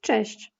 Cześć.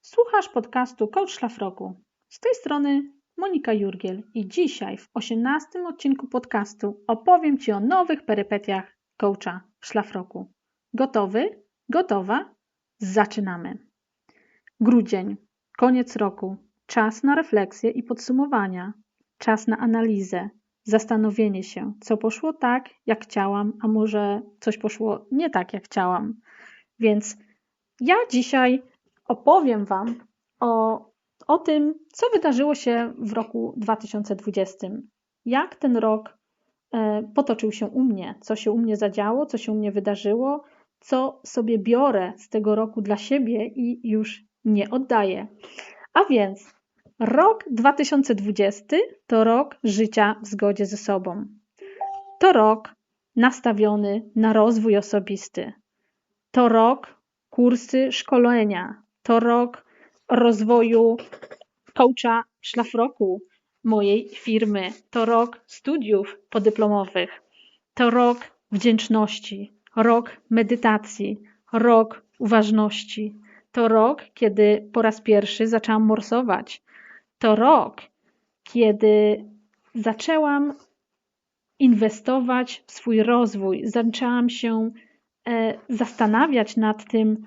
Słuchasz podcastu Coach Szlafroku. Z tej strony Monika Jurgiel i dzisiaj w 18 odcinku podcastu opowiem Ci o nowych perypetiach coacha w szlafroku. Gotowy? Gotowa? Zaczynamy. Grudzień, koniec roku, czas na refleksję i podsumowania, czas na analizę, zastanowienie się, co poszło tak, jak chciałam, a może coś poszło nie tak, jak chciałam. Więc ja dzisiaj opowiem Wam o, o tym, co wydarzyło się w roku 2020. Jak ten rok e, potoczył się u mnie, co się u mnie zadziało, co się u mnie wydarzyło, co sobie biorę z tego roku dla siebie i już nie oddaję. A więc rok 2020 to rok życia w zgodzie ze sobą. To rok nastawiony na rozwój osobisty. To rok kursy szkolenia. To rok rozwoju coacha szlafroku mojej firmy. To rok studiów podyplomowych. To rok wdzięczności, rok medytacji, rok uważności. To rok, kiedy po raz pierwszy zaczęłam morsować. To rok, kiedy zaczęłam inwestować w swój rozwój, zaczęłam się zastanawiać nad tym,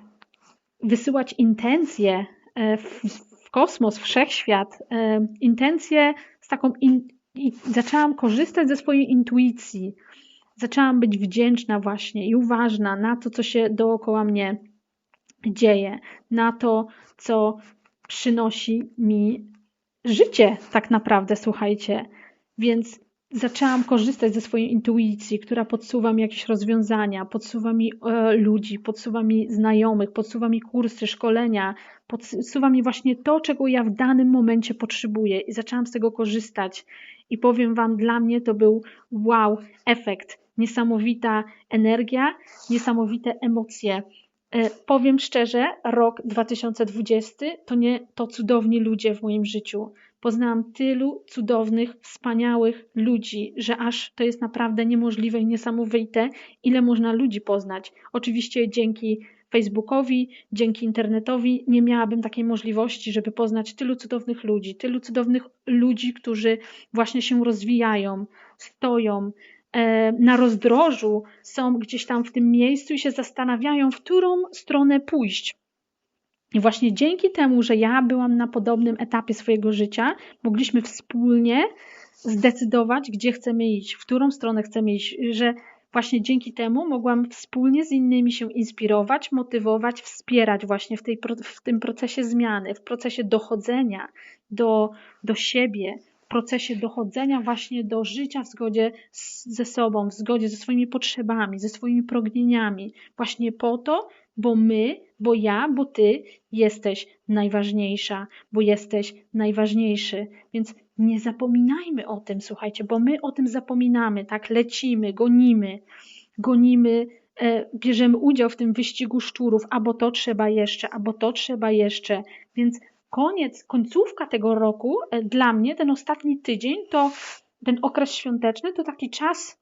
wysyłać intencje e, w, w kosmos, wszechświat, e, intencje z taką. In, zaczęłam korzystać ze swojej intuicji. Zaczęłam być wdzięczna właśnie i uważna na to, co się dookoła mnie dzieje, na to, co przynosi mi życie, tak naprawdę, słuchajcie. Więc zaczęłam korzystać ze swojej intuicji, która podsuwa mi jakieś rozwiązania, podsuwa mi e, ludzi, podsuwa mi znajomych, podsuwa mi kursy, szkolenia, podsuwa mi właśnie to, czego ja w danym momencie potrzebuję i zaczęłam z tego korzystać. I powiem Wam, dla mnie to był wow, efekt, niesamowita energia, niesamowite emocje. E, powiem szczerze, rok 2020 to nie to cudowni ludzie w moim życiu. Poznałam tylu cudownych, wspaniałych ludzi, że aż to jest naprawdę niemożliwe i niesamowite, ile można ludzi poznać. Oczywiście dzięki Facebookowi, dzięki internetowi nie miałabym takiej możliwości, żeby poznać tylu cudownych ludzi, tylu cudownych ludzi, którzy właśnie się rozwijają, stoją e, na rozdrożu, są gdzieś tam w tym miejscu i się zastanawiają, w którą stronę pójść. I właśnie dzięki temu, że ja byłam na podobnym etapie swojego życia, mogliśmy wspólnie zdecydować, gdzie chcemy iść, w którą stronę chcemy iść, że właśnie dzięki temu mogłam wspólnie z innymi się inspirować, motywować, wspierać właśnie w, tej, w tym procesie zmiany, w procesie dochodzenia do, do siebie, w procesie dochodzenia właśnie do życia w zgodzie z, ze sobą, w zgodzie ze swoimi potrzebami, ze swoimi pragnieniami, właśnie po to, bo my, bo ja, bo ty jesteś najważniejsza, bo jesteś najważniejszy. Więc nie zapominajmy o tym, słuchajcie, bo my o tym zapominamy, tak? Lecimy, gonimy, gonimy, e, bierzemy udział w tym wyścigu szczurów, albo to trzeba jeszcze, albo to trzeba jeszcze. Więc koniec, końcówka tego roku, e, dla mnie ten ostatni tydzień, to ten okres świąteczny, to taki czas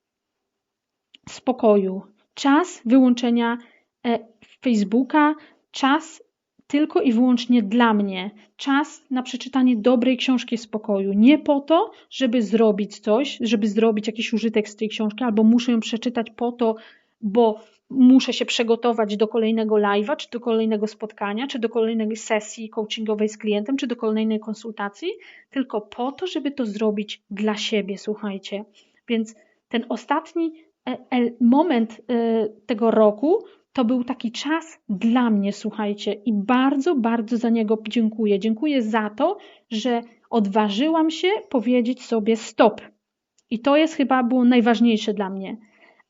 spokoju, czas wyłączenia e, Facebooka, czas tylko i wyłącznie dla mnie, czas na przeczytanie dobrej książki w spokoju. Nie po to, żeby zrobić coś, żeby zrobić jakiś użytek z tej książki, albo muszę ją przeczytać po to, bo muszę się przygotować do kolejnego live'a, czy do kolejnego spotkania, czy do kolejnej sesji coachingowej z klientem, czy do kolejnej konsultacji, tylko po to, żeby to zrobić dla siebie, słuchajcie. Więc ten ostatni e, moment e, tego roku to był taki czas dla mnie, słuchajcie, i bardzo, bardzo za niego dziękuję. Dziękuję za to, że odważyłam się powiedzieć sobie stop. I to jest chyba było najważniejsze dla mnie.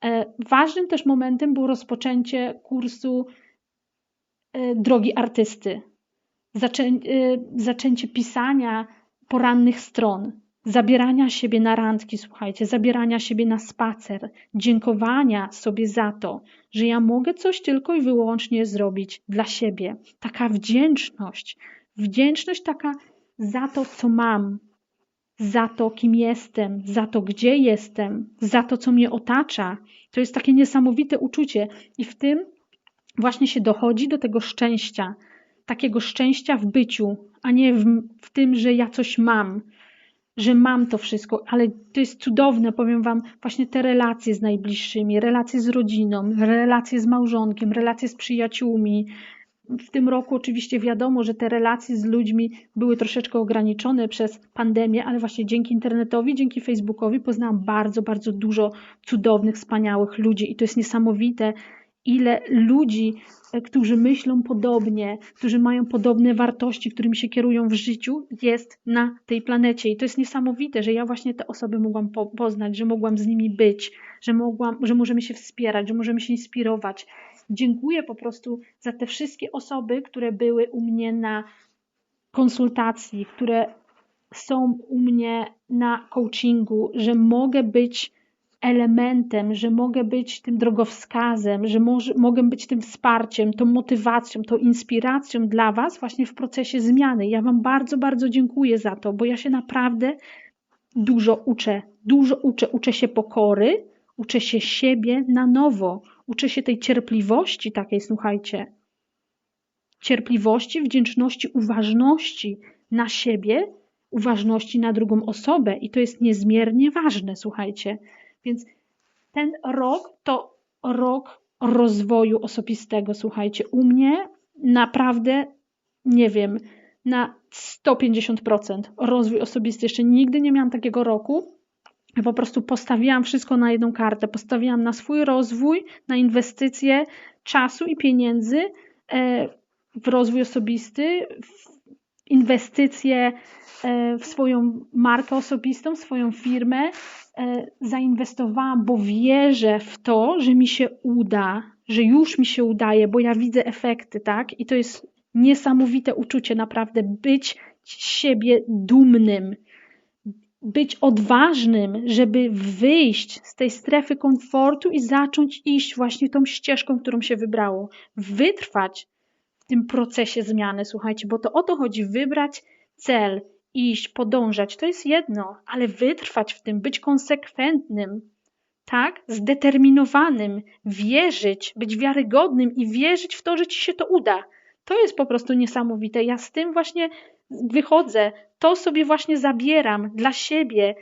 E, ważnym też momentem było rozpoczęcie kursu e, drogi artysty. Zaczę, e, zaczęcie pisania porannych stron zabierania siebie na randki, słuchajcie, zabierania siebie na spacer, dziękowania sobie za to, że ja mogę coś tylko i wyłącznie zrobić dla siebie. Taka wdzięczność, wdzięczność taka za to, co mam, za to, kim jestem, za to, gdzie jestem, za to, co mnie otacza. To jest takie niesamowite uczucie, i w tym właśnie się dochodzi do tego szczęścia, takiego szczęścia w byciu, a nie w, w tym, że ja coś mam, że mam to wszystko, ale to jest cudowne, powiem Wam, właśnie te relacje z najbliższymi, relacje z rodziną, relacje z małżonkiem, relacje z przyjaciółmi. W tym roku oczywiście wiadomo, że te relacje z ludźmi były troszeczkę ograniczone przez pandemię, ale właśnie dzięki internetowi, dzięki Facebookowi poznałam bardzo, bardzo dużo cudownych, wspaniałych ludzi i to jest niesamowite, ile ludzi, e, którzy myślą podobnie, którzy mają podobne wartości, którymi się kierują w życiu, jest na tej planecie. I to jest niesamowite, że ja właśnie te osoby mogłam po poznać, że mogłam z nimi być, że, mogłam, że możemy się wspierać, że możemy się inspirować. Dziękuję po prostu za te wszystkie osoby, które były u mnie na konsultacji, które są u mnie na coachingu, że mogę być elementem, że mogę być tym drogowskazem, że może, mogę być tym wsparciem, tą motywacją, tą inspiracją dla Was właśnie w procesie zmiany. Ja Wam bardzo, bardzo dziękuję za to, bo ja się naprawdę dużo uczę, dużo uczę. Uczę się pokory, uczę się siebie na nowo, uczę się tej cierpliwości takiej, słuchajcie. Cierpliwości, wdzięczności, uważności na siebie, uważności na drugą osobę i to jest niezmiernie ważne, słuchajcie. Więc ten rok to rok rozwoju osobistego. Słuchajcie, u mnie naprawdę, nie wiem, na 150% rozwój osobisty. Jeszcze nigdy nie miałam takiego roku. Po prostu postawiłam wszystko na jedną kartę. Postawiłam na swój rozwój, na inwestycje czasu i pieniędzy e, w rozwój osobisty, w inwestycje e, w swoją markę osobistą, swoją firmę, zainwestowałam, bo wierzę w to, że mi się uda, że już mi się udaje, bo ja widzę efekty, tak? I to jest niesamowite uczucie, naprawdę być siebie dumnym, być odważnym, żeby wyjść z tej strefy komfortu i zacząć iść właśnie tą ścieżką, którą się wybrało. Wytrwać w tym procesie zmiany, słuchajcie, bo to o to chodzi, wybrać cel, iść, podążać, to jest jedno, ale wytrwać w tym, być konsekwentnym, tak, zdeterminowanym, wierzyć, być wiarygodnym i wierzyć w to, że ci się to uda. To jest po prostu niesamowite. Ja z tym właśnie wychodzę, to sobie właśnie zabieram dla siebie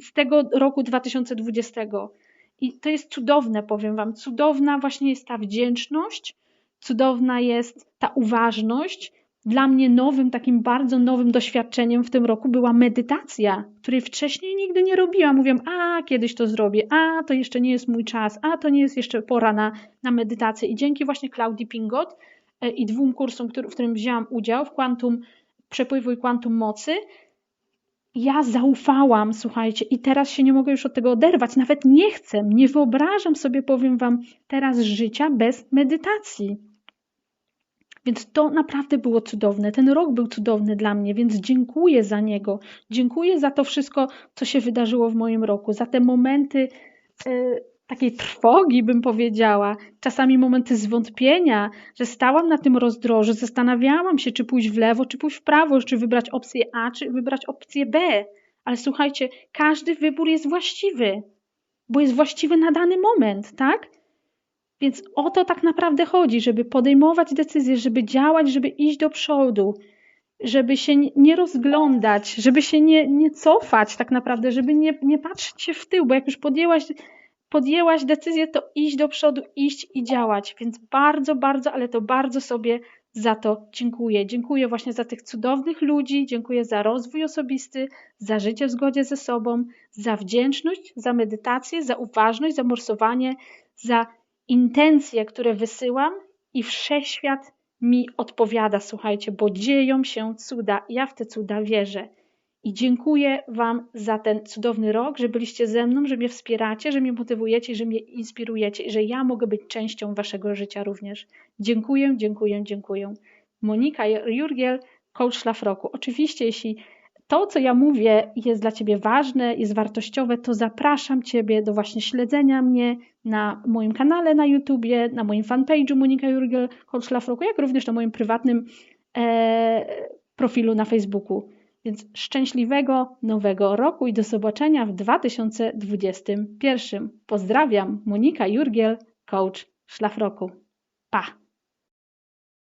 z tego roku 2020. I to jest cudowne, powiem Wam. Cudowna właśnie jest ta wdzięczność, cudowna jest ta uważność, dla mnie nowym, takim bardzo nowym doświadczeniem w tym roku była medytacja, której wcześniej nigdy nie robiłam. Mówiłam, a kiedyś to zrobię, a to jeszcze nie jest mój czas, a to nie jest jeszcze pora na, na medytację. I dzięki właśnie Claudii Pingot e, i dwóm kursom, który, w którym wzięłam udział, w kwantum przepływu i kwantum mocy, ja zaufałam, słuchajcie, i teraz się nie mogę już od tego oderwać. Nawet nie chcę, nie wyobrażam sobie, powiem Wam, teraz życia bez medytacji. Więc to naprawdę było cudowne. Ten rok był cudowny dla mnie, więc dziękuję za niego. Dziękuję za to wszystko, co się wydarzyło w moim roku, za te momenty y, takiej trwogi, bym powiedziała, czasami momenty zwątpienia, że stałam na tym rozdrożu, zastanawiałam się, czy pójść w lewo, czy pójść w prawo, czy wybrać opcję A, czy wybrać opcję B. Ale słuchajcie, każdy wybór jest właściwy, bo jest właściwy na dany moment, tak? Więc o to tak naprawdę chodzi, żeby podejmować decyzje, żeby działać, żeby iść do przodu, żeby się nie rozglądać, żeby się nie, nie cofać tak naprawdę, żeby nie, nie patrzeć się w tył, bo jak już podjęłaś, podjęłaś decyzję, to iść do przodu, iść i działać. Więc bardzo, bardzo, ale to bardzo sobie za to dziękuję. Dziękuję właśnie za tych cudownych ludzi, dziękuję za rozwój osobisty, za życie w zgodzie ze sobą, za wdzięczność, za medytację, za uważność, za morsowanie, za intencje, które wysyłam i wszechświat mi odpowiada, słuchajcie, bo dzieją się cuda. Ja w te cuda wierzę. I dziękuję Wam za ten cudowny rok, że byliście ze mną, że mnie wspieracie, że mnie motywujecie, że mnie inspirujecie i że ja mogę być częścią Waszego życia również. Dziękuję, dziękuję, dziękuję. Monika Jurgiel, coach Szlafroku. Oczywiście, jeśli to, co ja mówię, jest dla Ciebie ważne, jest wartościowe, to zapraszam Ciebie do właśnie śledzenia mnie na moim kanale na YouTubie, na moim fanpage'u Monika Jurgiel, Coach Szlafroku, jak również na moim prywatnym e, profilu na Facebooku. Więc szczęśliwego nowego roku i do zobaczenia w 2021. Pozdrawiam, Monika Jurgiel, coach Szlafroku. Pa!